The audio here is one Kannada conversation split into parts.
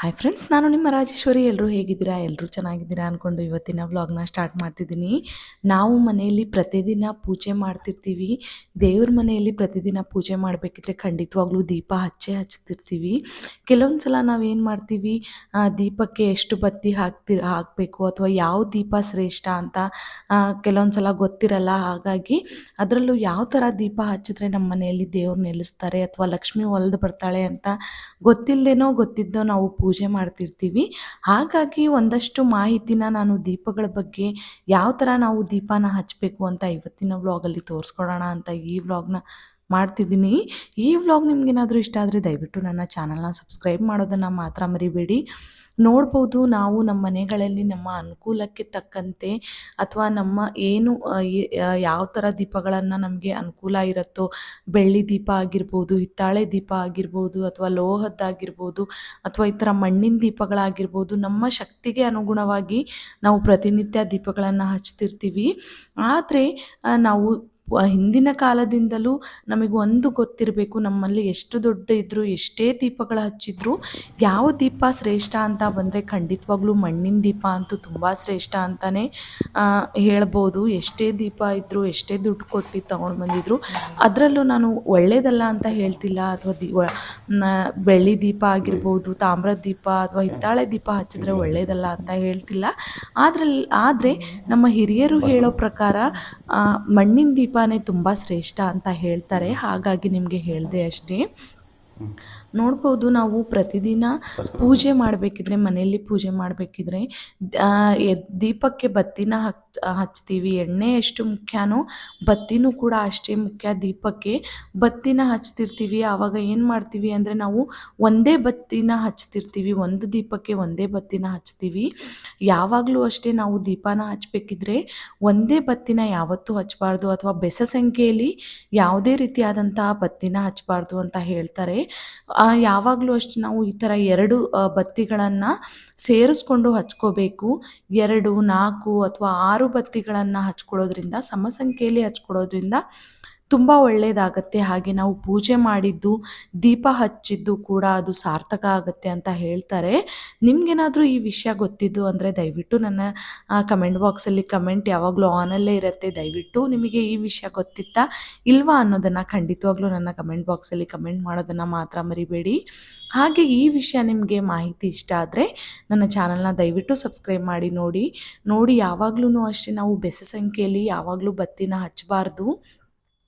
ಹಾಯ್ ಫ್ರೆಂಡ್ಸ್ ನಾನು ನಿಮ್ಮ ರಾಜೇಶ್ವರಿ. ಎಲ್ಲರೂ ಹೇಗಿದ್ದೀರಾ? ಎಲ್ಲರೂ ಚೆನ್ನಾಗಿದ್ದೀರಾ ಅಂದ್ಕೊಂಡು ಇವತ್ತಿನ ವ್ಲಾಗ್ನ ಸ್ಟಾರ್ಟ್ ಮಾಡ್ತಿದ್ದೀನಿ. ನಾವು ಮನೆಯಲ್ಲಿ ಪ್ರತಿದಿನ ಪೂಜೆ ಮಾಡ್ತಿರ್ತೀವಿ. ದೇವ್ರ ಮನೆಯಲ್ಲಿ ಪ್ರತಿದಿನ ಪೂಜೆ ಮಾಡಬೇಕಿದ್ರೆ ಖಂಡಿತವಾಗ್ಲೂ ದೀಪ ಹಚ್ಚೇ ಹಚ್ತಿರ್ತೀವಿ. ಕೆಲವೊಂದು ಸಲ ನಾವೇನು ಮಾಡ್ತೀವಿ? ದೀಪಕ್ಕೆ ಎಷ್ಟು ಬತ್ತಿ ಹಾಕ್ತಿ, ಹಾಕಬೇಕು ಅಥವಾ ಯಾವ ದೀಪ ಶ್ರೇಷ್ಠ ಅಂತ ಕೆಲವೊಂದು ಸಲ ಗೊತ್ತಿರಲ್ಲ. ಹಾಗಾಗಿ ಅದರಲ್ಲೂ ಯಾವ ಥರ ದೀಪ ಹಚ್ಚಿದ್ರೆ ನಮ್ಮ ಮನೆಯಲ್ಲಿ ದೇವ್ರು ನೆಲೆಸ್ತಾರೆ ಅಥವಾ ಲಕ್ಷ್ಮಿ ಒಲ್ದು ಬರ್ತಾಳೆ ಅಂತ ಗೊತ್ತಿಲ್ಲದೇನೋ ಗೊತ್ತಿದ್ದೋ ನಾವು ಪೂಜೆ ಮಾಡ್ತಿರ್ತೀವಿ. ಹಾಗಾಗಿ ಒಂದಷ್ಟು ಮಾಹಿತಿನ ನಾನು ದೀಪಗಳ ಬಗ್ಗೆ ಯಾವ ಥರ ನಾವು ದೀಪನ ಹಚ್ಚಬೇಕು ಅಂತ ಇವತ್ತಿನ ವ್ಲಾಗಲ್ಲಿ ತೋರಿಸ್ಕೊಡೋಣ ಅಂತ ಈ ವ್ಲಾಗ್ನ ಮಾಡ್ತಿದ್ದೀನಿ. ಈ ವ್ಲಾಗ್ ನಿಮ್ಗೇನಾದರೂ ಇಷ್ಟ ಆದರೆ ದಯವಿಟ್ಟು ನನ್ನ ಚಾನಲ್ನ ಸಬ್ಸ್ಕ್ರೈಬ್ ಮಾಡೋದನ್ನು ಮಾತ್ರ ಮರಿಬೇಡಿ. ನೋಡ್ಬೋದು ನಾವು ನಮ್ಮ ಮನೆಗಳಲ್ಲಿ ನಮ್ಮ ಅನುಕೂಲಕ್ಕೆ ತಕ್ಕಂತೆ ಅಥವಾ ನಮ್ಮ ಏನು ಯಾವ ಥರ ದೀಪಗಳನ್ನು ನಮಗೆ ಅನುಕೂಲ ಇರುತ್ತೋ, ಬೆಳ್ಳಿ ದೀಪ ಆಗಿರ್ಬೋದು, ಹಿತ್ತಾಳೆ ದೀಪ ಆಗಿರ್ಬೋದು ಅಥವಾ ಲೋಹದ್ದಾಗಿರ್ಬೋದು ಅಥವಾ ಈ ಥರ ಮಣ್ಣಿನ ದೀಪಗಳಾಗಿರ್ಬೋದು, ನಮ್ಮ ಶಕ್ತಿಗೆ ಅನುಗುಣವಾಗಿ ನಾವು ಪ್ರತಿನಿತ್ಯ ದೀಪಗಳನ್ನು ಹಚ್ತಿರ್ತೀವಿ. ಆದರೆ ನಾವು ಹಿಂದಿನ ಕಾಲದಿಂದಲೂ ನಮಗೆ ಒಂದು ಗೊತ್ತಿರಬೇಕು ನಮ್ಮಲ್ಲಿ ಎಷ್ಟು ದೊಡ್ಡ ಇದ್ದರೂ ಎಷ್ಟೇ ದೀಪಗಳು ಹಚ್ಚಿದ್ರು ಯಾವ ದೀಪ ಶ್ರೇಷ್ಠ ಅಂತ ಬಂದರೆ ಖಂಡಿತವಾಗ್ಲೂ ಮಣ್ಣಿನ ದೀಪ ಅಂತೂ ತುಂಬ ಶ್ರೇಷ್ಠ ಅಂತಲೇ ಹೇಳ್ಬೋದು. ಎಷ್ಟೇ ದೀಪ ಇದ್ದರೂ ಎಷ್ಟೇ ದುಡ್ಡು ಕೊಟ್ಟು ತೊಗೊಂಡು ಬಂದಿದ್ರು ಅದರಲ್ಲೂ ನಾನು ಒಳ್ಳೇದಲ್ಲ ಅಂತ ಹೇಳ್ತಿಲ್ಲ. ಅಥವಾ ದೀ ಬೆಳ್ಳಿ ದೀಪ ಆಗಿರ್ಬೋದು ತಾಮ್ರದ ದೀಪ ಅಥವಾ ಹಿತ್ತಾಳೆ ದೀಪ ಹಚ್ಚಿದ್ರೆ ಒಳ್ಳೆಯದಲ್ಲ ಅಂತ ಹೇಳ್ತಿಲ್ಲ. ಆದ್ರಲ್ಲಿ ಆದರೆ ನಮ್ಮ ಹಿರಿಯರು ಹೇಳೋ ಪ್ರಕಾರ ಮಣ್ಣಿನ ದೀಪನೇ ತುಂಬ ಶ್ರೇಷ್ಠ ಅಂತ ಹೇಳ್ತಾರೆ. ಹಾಗಾಗಿ ನಿಮಗೆ ಹೇಳಿದೆ ಅಷ್ಟೇ. ನೋಡ್ಬೋದು ನಾವು ಪ್ರತಿದಿನ ಪೂಜೆ ಮಾಡಬೇಕಿದ್ರೆ ಮನೆಯಲ್ಲಿ ಪೂಜೆ ಮಾಡಬೇಕಿದ್ರೆ ದೀಪಕ್ಕೆ ಬತ್ತಿನ ಹಚ್ ಹಚ್ತೀವಿ. ಎಣ್ಣೆ ಎಷ್ಟು ಮುಖ್ಯನೋ ಬತ್ತಿನೂ ಕೂಡ ಅಷ್ಟೇ ಮುಖ್ಯ ದೀಪಕ್ಕೆ. ಬತ್ತಿನ ಹಚ್ತಿರ್ತೀವಿ. ಆವಾಗ ಏನು ಮಾಡ್ತೀವಿ ಅಂದರೆ ನಾವು ಒಂದೇ ಬತ್ತಿನ ಹಚ್ತಿರ್ತೀವಿ. ಒಂದು ದೀಪಕ್ಕೆ ಒಂದೇ ಬತ್ತಿನ ಹಚ್ತೀವಿ. ಯಾವಾಗಲೂ ಅಷ್ಟೇ ನಾವು ದೀಪನ ಹಚ್ಚಬೇಕಿದ್ರೆ ಒಂದೇ ಬತ್ತಿನ ಯಾವತ್ತೂ ಹಚ್ಚಬಾರ್ದು ಅಥವಾ ಬೆಸ ಸಂಖ್ಯೆಯಲ್ಲಿ ಯಾವುದೇ ರೀತಿಯಾದಂತಹ ಬತ್ತಿನ ಹಚ್ಚಬಾರ್ದು ಅಂತ ಹೇಳ್ತಾರೆ. ಯಾವಾಗಲೂ ಅಷ್ಟೇ ನಾವು ಈ ಥರ ಎರಡು ಬತ್ತಿಗಳನ್ನು ಸೇರಿಸ್ಕೊಂಡು ಹಚ್ಕೋಬೇಕು. ಎರಡು, ನಾಲ್ಕು ಅಥವಾ ಆರು ಬತ್ತಿಗಳನ್ನು ಹಚ್ಕೊಳ್ಳೋದ್ರಿಂದ ಸಮಸಂಖ್ಯೆಯಲ್ಲಿ ಹಚ್ಕೊಳ್ಳೋದ್ರಿಂದ ತುಂಬ ಒಳ್ಳೆಯದಾಗತ್ತೆ ಹಾಗೆ ನಾವು ಪೂಜೆ ಮಾಡಿದ್ದು, ದೀಪ ಹಚ್ಚಿದ್ದು ಕೂಡ ಅದು ಸಾರ್ಥಕ ಆಗುತ್ತೆ ಅಂತ ಹೇಳ್ತಾರೆ. ನಿಮ್ಗೇನಾದರೂ ಈ ವಿಷಯ ಗೊತ್ತಿದ್ದು ಅಂದರೆ ದಯವಿಟ್ಟು ನನ್ನ ಕಮೆಂಟ್ ಬಾಕ್ಸಲ್ಲಿ ಕಮೆಂಟ್ ಯಾವಾಗಲೂ ಆನಲ್ಲೇ ಇರುತ್ತೆ. ದಯವಿಟ್ಟು ನಿಮಗೆ ಈ ವಿಷಯ ಗೊತ್ತಿತ್ತಾ ಇಲ್ವಾ ಅನ್ನೋದನ್ನು ಖಂಡಿತವಾಗ್ಲೂ ನನ್ನ ಕಮೆಂಟ್ ಬಾಕ್ಸಲ್ಲಿ ಕಮೆಂಟ್ ಮಾಡೋದನ್ನು ಮಾತ್ರ ಮರಿಬೇಡಿ. ಹಾಗೆ ಈ ವಿಷಯ ನಿಮಗೆ ಮಾಹಿತಿ ಇಷ್ಟ ಆದರೆ ನನ್ನ ಚಾನಲ್ನ ದಯವಿಟ್ಟು ಸಬ್ಸ್ಕ್ರೈಬ್ ಮಾಡಿ ನೋಡಿ. ನೋಡಿ ಯಾವಾಗಲೂ ಅಷ್ಟೇ ನಾವು ಬೆಸ ಸಂಖ್ಯೆಯಲ್ಲಿ ಯಾವಾಗಲೂ ಬತ್ತಿನ ಹಚ್ಚಬಾರ್ದು.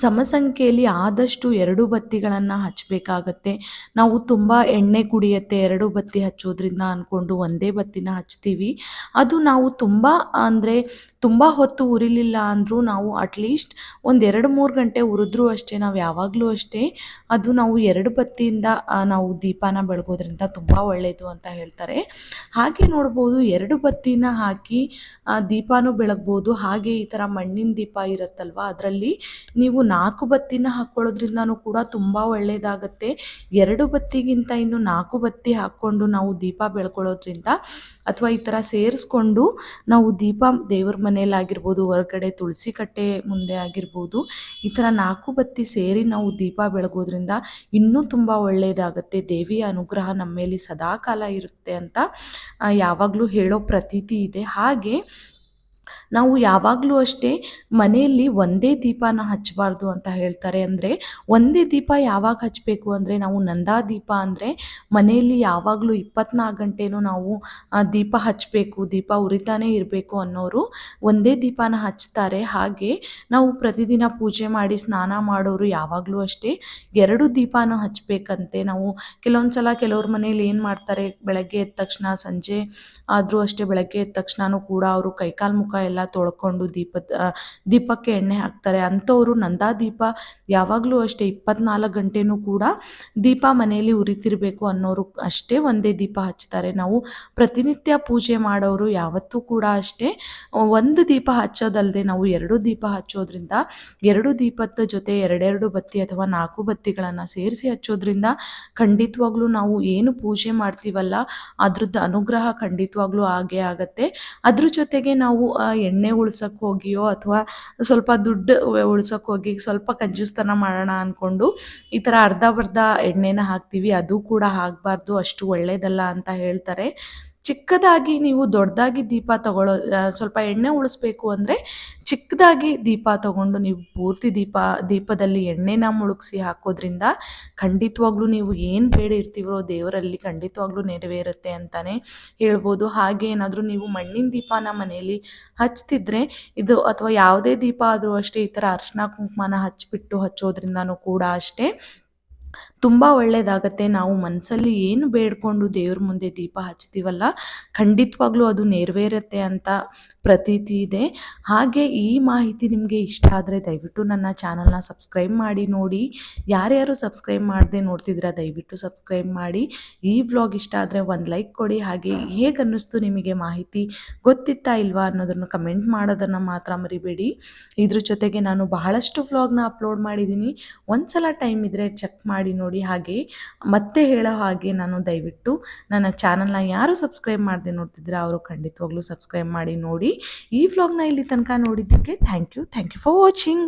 ಸಮ ಸಂಖ್ಯೆಯಲ್ಲಿ ಆದಷ್ಟು ಎರಡು ಬತ್ತಿಗಳನ್ನು ಹಚ್ಚಬೇಕಾಗತ್ತೆ ನಾವು ತುಂಬ ಎಣ್ಣೆ ಕುಡಿಯುತ್ತೆ, ಎರಡು ಬತ್ತಿ ಹಚ್ಚೋದ್ರಿಂದ ಅಂದ್ಕೊಂಡು ಒಂದೇ ಬತ್ತಿನ ಹಚ್ತೀವಿ. ಅದು ನಾವು ತುಂಬ ಅಂದರೆ ತುಂಬ ಹೊತ್ತು ಉರಿಲಿಲ್ಲ ಅಂದರೂ ನಾವು ಅಟ್ಲೀಸ್ಟ್ ಒಂದು ಎರಡು ಮೂರು ಗಂಟೆ ಉರಿದ್ರೂ ಅಷ್ಟೇ, ನಾವು ಯಾವಾಗಲೂ ಅಷ್ಟೇ, ಅದು ನಾವು ಎರಡು ಬತ್ತಿಯಿಂದ ನಾವು ದೀಪನ ಬೆಳಗೋದ್ರಿಂದ ತುಂಬ ಒಳ್ಳೆಯದು ಅಂತ ಹೇಳ್ತಾರೆ. ಹಾಗೆ ನೋಡ್ಬೋದು, ಎರಡು ಬತ್ತಿನ ಹಾಕಿ ದೀಪನೂ ಬೆಳಗ್ಬೋದು. ಹಾಗೆ ಈ ಥರ ಮಣ್ಣಿನ ದೀಪ ಇರುತ್ತಲ್ವ, ಅದರಲ್ಲಿ ನೀವು ನಾಲ್ಕು ಬತ್ತಿನ ಹಾಕ್ಕೊಳ್ಳೋದ್ರಿಂದನೂ ಕೂಡ ತುಂಬ ಒಳ್ಳೆಯದಾಗತ್ತೆ ಎರಡು ಬತ್ತಿಗಿಂತ ಇನ್ನು ನಾಲ್ಕು ಬತ್ತಿ ಹಾಕ್ಕೊಂಡು ನಾವು ದೀಪ ಬೆಳ್ಕೊಳ್ಳೋದ್ರಿಂದ ಅಥವಾ ಈ ಥರ ಸೇರಿಸ್ಕೊಂಡು ನಾವು ದೀಪ ದೇವ್ರ ಮನೆಯಲ್ಲಾಗಿರ್ಬೋದು ಹೊರಗಡೆ ತುಳಸಿ ಕಟ್ಟೆ ಮುಂದೆ ಆಗಿರ್ಬೋದು, ಈ ಥರ ನಾಲ್ಕು ಬತ್ತಿ ಸೇರಿ ನಾವು ದೀಪ ಬೆಳಗೋದ್ರಿಂದ ಇನ್ನೂ ತುಂಬ ಒಳ್ಳೆಯದಾಗತ್ತೆ ದೇವಿಯ ಅನುಗ್ರಹ ನಮ್ಮ ಮೇಲೆ ಸದಾಕಾಲ ಇರುತ್ತೆ ಅಂತ ಯಾವಾಗಲೂ ಹೇಳೋ ಪ್ರತೀತಿ ಇದೆ. ಹಾಗೆ ನಾವು ಯಾವಾಗಲೂ ಅಷ್ಟೇ ಮನೆಯಲ್ಲಿ ಒಂದೇ ದೀಪನ ಹಚ್ಚಬಾರ್ದು ಅಂತ ಹೇಳ್ತಾರೆ ಅಂದರೆ ಒಂದೇ ದೀಪ ಯಾವಾಗ ಹಚ್ಚಬೇಕು ಅಂದರೆ ನಾವು ನಂದಾ ದೀಪ ಅಂದರೆ ಮನೆಯಲ್ಲಿ ಯಾವಾಗಲೂ ಇಪ್ಪತ್ನಾಲ್ಕು ಗಂಟೆನೂ ನಾವು ದೀಪ ಹಚ್ಚಬೇಕು ದೀಪ ಉರಿತಾನೇ ಇರಬೇಕು ಅನ್ನೋರು ಒಂದೇ ದೀಪನ ಹಚ್ತಾರೆ. ಹಾಗೆ ನಾವು ಪ್ರತಿದಿನ ಪೂಜೆ ಮಾಡಿ ಸ್ನಾನ ಮಾಡೋರು ಯಾವಾಗಲೂ ಅಷ್ಟೇ ಎರಡು ದೀಪನೂ ಹಚ್ಚಬೇಕಂತೆ ನಾವು ಕೆಲವೊಂದು ಸಲ ಕೆಲವ್ರ ಮನೇಲಿ ಏನು ಮಾಡ್ತಾರೆ, ಬೆಳಗ್ಗೆ ಎದ್ದ ತಕ್ಷಣ, ಸಂಜೆ ಆದರೂ ಅಷ್ಟೇ ಬೆಳಗ್ಗೆ ಎದ್ದ ತಕ್ಷಣನೂ ಕೂಡ ಅವರು ಕೈಕಾಲು ಮುಖ ಎಲ್ಲ ತೊಳ್ಕೊಂಡು ದೀಪದ ದೀಪಕ್ಕೆ ಎಣ್ಣೆ ಹಾಕ್ತಾರೆ. ಅಂಥವ್ರು ನಂದಾ ದೀಪ ಯಾವಾಗಲೂ ಅಷ್ಟೇ ಇಪ್ಪತ್ನಾಲ್ಕು ಗಂಟೆನೂ ಕೂಡ ದೀಪ ಮನೆಯಲ್ಲಿ ಉರಿತಿರ್ಬೇಕು ಅನ್ನೋರು ಅಷ್ಟೇ ಒಂದೇ ದೀಪ ಹಚ್ತಾರೆ. ನಾವು ಪ್ರತಿನಿತ್ಯ ಪೂಜೆ ಮಾಡೋರು ಯಾವತ್ತೂ ಕೂಡ ಅಷ್ಟೇ. ಒಂದು ದೀಪ ಹಚ್ಚೋದಲ್ಲದೆ ನಾವು ಎರಡು ದೀಪ ಹಚ್ಚೋದ್ರಿಂದ, ಎರಡು ದೀಪದ ಜೊತೆ ಎರಡೆರಡು ಬತ್ತಿ ಅಥವಾ ನಾಲ್ಕು ಬತ್ತಿಗಳನ್ನು ಸೇರಿಸಿ ಹಚ್ಚೋದ್ರಿಂದ ಖಂಡಿತವಾಗ್ಲೂ ನಾವು ಏನು ಪೂಜೆ ಮಾಡ್ತೀವಲ್ಲ ಅದ್ರದ್ದು ಅನುಗ್ರಹ ಖಂಡಿತವಾಗ್ಲೂ ಆಗೇ ಆಗತ್ತೆ. ಅದ್ರ ಜೊತೆಗೆ ನಾವು ಎಣ್ಣೆ ಉಳ್ಸಕ್ಕೆ ಹೋಗಿಯೋ ಅಥವಾ ಸ್ವಲ್ಪ ದುಡ್ಡು ಉಳ್ಸಕ್ಕೆ ಹೋಗಿ ಸ್ವಲ್ಪ ಕಂಜೂಸ್ತನ ಮಾಡೋಣ ಅಂದ್ಕೊಂಡು ಈ ಥರ ಅರ್ಧ ಬರ್ಧ ಎಣ್ಣೆನ ಹಾಕ್ತೀವಿ. ಅದು ಕೂಡ ಆಗಬಾರ್ದು ಅಷ್ಟು ಒಳ್ಳೇದಲ್ಲ ಅಂತ ಹೇಳ್ತಾರೆ. ಚಿಕ್ಕದಾಗಿ ನೀವು ದೊಡ್ಡದಾಗಿ ದೀಪ ತಗೊಳ್ಳೋ ಸ್ವಲ್ಪ ಎಣ್ಣೆ ಉಳಿಸ್ಬೇಕು ಅಂದರೆ ಚಿಕ್ಕದಾಗಿ ದೀಪ ತಗೊಂಡು ನೀವು ಪೂರ್ತಿ ದೀಪ, ದೀಪದಲ್ಲಿ ಎಣ್ಣೆನ ಮುಳುಗಿಸಿ ಹಾಕೋದ್ರಿಂದ ಖಂಡಿತವಾಗ್ಲೂ ನೀವು ಏನು ಬೇಡ ಇರ್ತೀವೋ ದೇವರಲ್ಲಿ ಖಂಡಿತವಾಗ್ಲೂ ನೆರವೇರುತ್ತೆ ಅಂತಲೇ ಹೇಳ್ಬೋದು. ಹಾಗೆ ಏನಾದರೂ ನೀವು ಮಣ್ಣಿನ ದೀಪನ ಮನೆಯಲ್ಲಿ ಹಚ್ತಿದ್ರೆ ಇದು ಅಥವಾ ಯಾವುದೇ ದೀಪ ಆದರೂ ಅಷ್ಟೇ ಈ ಥರ ಅರ್ಶಿನ ಕುಂಕುಮನ ಹಚ್ಚಿಬಿಟ್ಟು ಹಚ್ಚೋದ್ರಿಂದನೂ ಕೂಡ ಅಷ್ಟೇ. ತುಂಬ ಒಳ್ಳೆಯದಾಗತ್ತೆ ನಾವು ಮನಸ್ಸಲ್ಲಿ ಏನು ಬೇಡ್ಕೊಂಡು ದೇವ್ರ ಮುಂದೆ ದೀಪ ಹಚ್ತೀವಲ್ಲ, ಖಂಡಿತವಾಗ್ಲೂ ಅದು ನೆರವೇರುತ್ತೆ ಅಂತ ಪ್ರತೀತಿ ಇದೆ. ಹಾಗೆ ಈ ಮಾಹಿತಿ ನಿಮಗೆ ಇಷ್ಟ ಆದರೆ ದಯವಿಟ್ಟು ನನ್ನ ಚಾನಲ್ನ ಸಬ್ಸ್ಕ್ರೈಬ್ ಮಾಡಿ ನೋಡಿ. ಯಾರ್ಯಾರು ಸಬ್ಸ್ಕ್ರೈಬ್ ಮಾಡದೆ ನೋಡ್ತಿದ್ದೀರಾ, ದಯವಿಟ್ಟು ಸಬ್ಸ್ಕ್ರೈಬ್ ಮಾಡಿ. ಈ ವ್ಲಾಗ್ ಇಷ್ಟ ಆದರೆ ಒಂದು ಲೈಕ್ ಕೊಡಿ. ಹಾಗೆ ಹೇಗೆ ಅನ್ನಿಸ್ತು ನಿಮಗೆ ಮಾಹಿತಿ ಗೊತ್ತಿತ್ತಾ ಇಲ್ವಾ ಅನ್ನೋದನ್ನು ಕಮೆಂಟ್ ಮಾಡೋದನ್ನು ಮಾತ್ರ ಮರಿಬೇಡಿ. ಇದ್ರ ಜೊತೆಗೆ ನಾನು ಬಹಳಷ್ಟು ವ್ಲಾಗ್ನ ಅಪ್ಲೋಡ್ ಮಾಡಿದ್ದೀನಿ. ಒಂದ್ಸಲ ಟೈಮ್ ಇದ್ದರೆ ಚೆಕ್ ಮಾಡಿ ನೋಡಿ ಹಾಗೆ ಮತ್ತೆ ಹೇಳೋ ಹಾಗೆ ನಾನು ದಯವಿಟ್ಟು ನನ್ನ ಚಾನಲ್ನ ಯಾರು ಸಬ್ಸ್ಕ್ರೈಬ್ ಮಾಡದೆ ನೋಡ್ತಿದ್ರೆ ಅವರು ಖಂಡಿತವಾಗ್ಲೂ ಸಬ್ಸ್ಕ್ರೈಬ್ ಮಾಡಿ ನೋಡಿ ಈ ವ್ಲಾಗ್ನ ಇಲ್ಲಿ ತನಕ ನೋಡಿದ್ದಕ್ಕೆ thank you thank you for watching